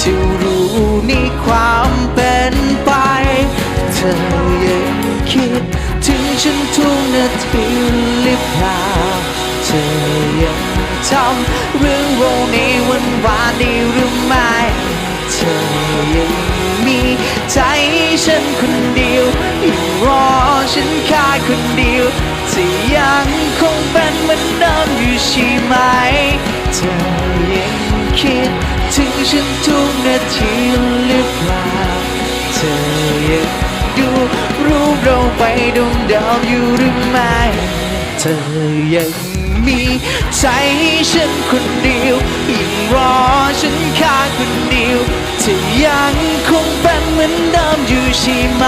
ที่รู้นี่ความเป็นไป เธอยังคิด ถึงฉันทุกนาทีหรือเปล่าเธอยังทำเรื่องโลกในวันวานได้หรือไม่เธอยังมีใจฉันคนเดียวยังรอฉันแค่คนเดียวที่ยังคงเป็นเหมือนเดิมอยู่ใช่ไหม เธอยังคิด ถึงฉันทุกนาทีหรือเปล่าเธอยังดูรูปเราไปดมดาวอยู่หรือไม่เธอยังมีใจให้ฉันคนเดียวยังรอฉันแค่คนเดียวเธอยังคงเป็นเหมือนเดิมอยู่ใช่ไหม